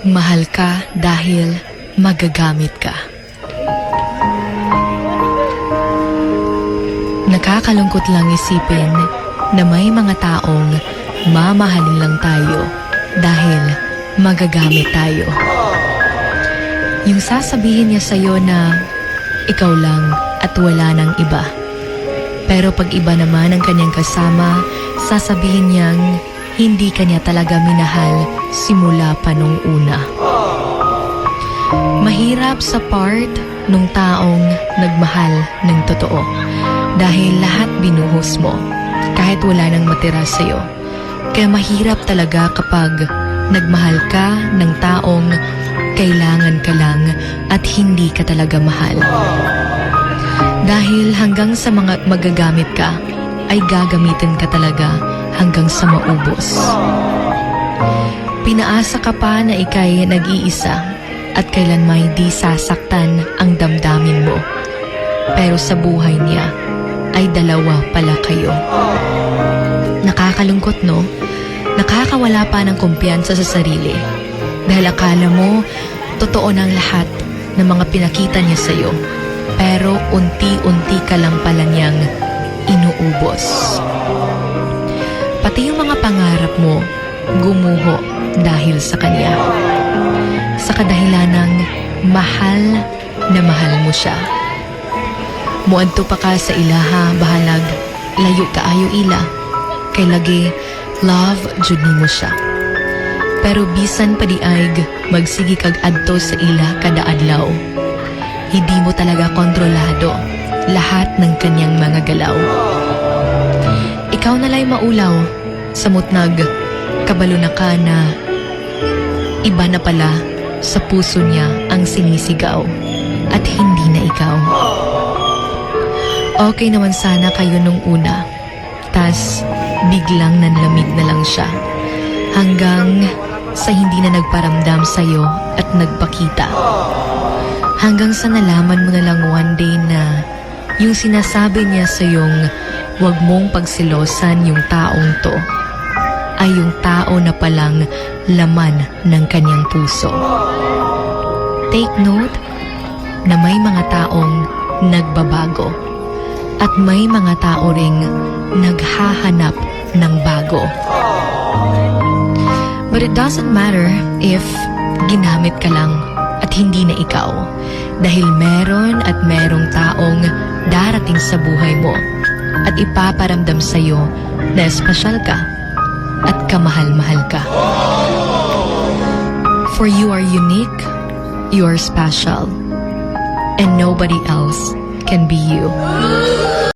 Mahal ka dahil magagamit ka. Nakakalungkot lang isipin na may mga taong mamahalin lang tayo dahil magagamit tayo. Yung sasabihin niya sa'yo na ikaw lang at wala nang iba. Pero pag iba naman ang kanyang kasama, sasabihin niyang hindi kanya talaga minahal simula pa nung una. Mahirap sa part nung taong nagmahal ng totoo dahil lahat binuhos mo kahit wala nang matira sa'yo. Kaya mahirap talaga kapag nagmahal ka ng taong kailangan ka lang at hindi ka talaga mahal. Dahil hanggang sa mga magagamit ka, ay gagamitin ka talaga hanggang sa maubos. Pinaasa ka pa na ikay nag-iisa at kailan may di sasaktan ang damdamin mo. Pero sa buhay niya, ay dalawa pala kayo. Nakakalungkot no? Nakakawala pa ng kumpiyansa sa sarili. Dahil akala mo, totoo ng lahat ng mga pinakita niya sa'yo. Pero unti-unti ka lang pala gumuho dahil sa kanya. Sa kadahilan ng mahal na mahal mo siya. Muadto pa ka sa ilaha, bahalag, layo ka ayo ila. Kay lagi, love jud mo siya. Pero bisan pa diayg, magsigi kag adto sa ila kada adlaw. Hindi mo talaga kontrolado lahat ng kanyang mga galaw. Ikaw na lay maulaw, samot nag kabalo na ka na iba na pala sa puso niya ang sinisigaw at hindi na ikaw. Okay naman sana kayo nung una. Tas, biglang nanlamig na lang siya. Hanggang sa hindi na nagparamdam sa'yo at nagpakita. Hanggang sa nalaman mo na lang one day na yung sinasabi niya sa yung wag mong pagsilosan yung taong to ay yung tao na palang laman ng kanyang puso. Take note na may mga taong nagbabago at may mga tao ring naghahanap ng bago. But it doesn't matter if ginamit ka lang at hindi na ikaw dahil meron at merong taong darating sa buhay mo at ipaparamdam sa'yo na espesyal ka at kamahal-mahal ka. For you are unique, you are special, and nobody else can be you.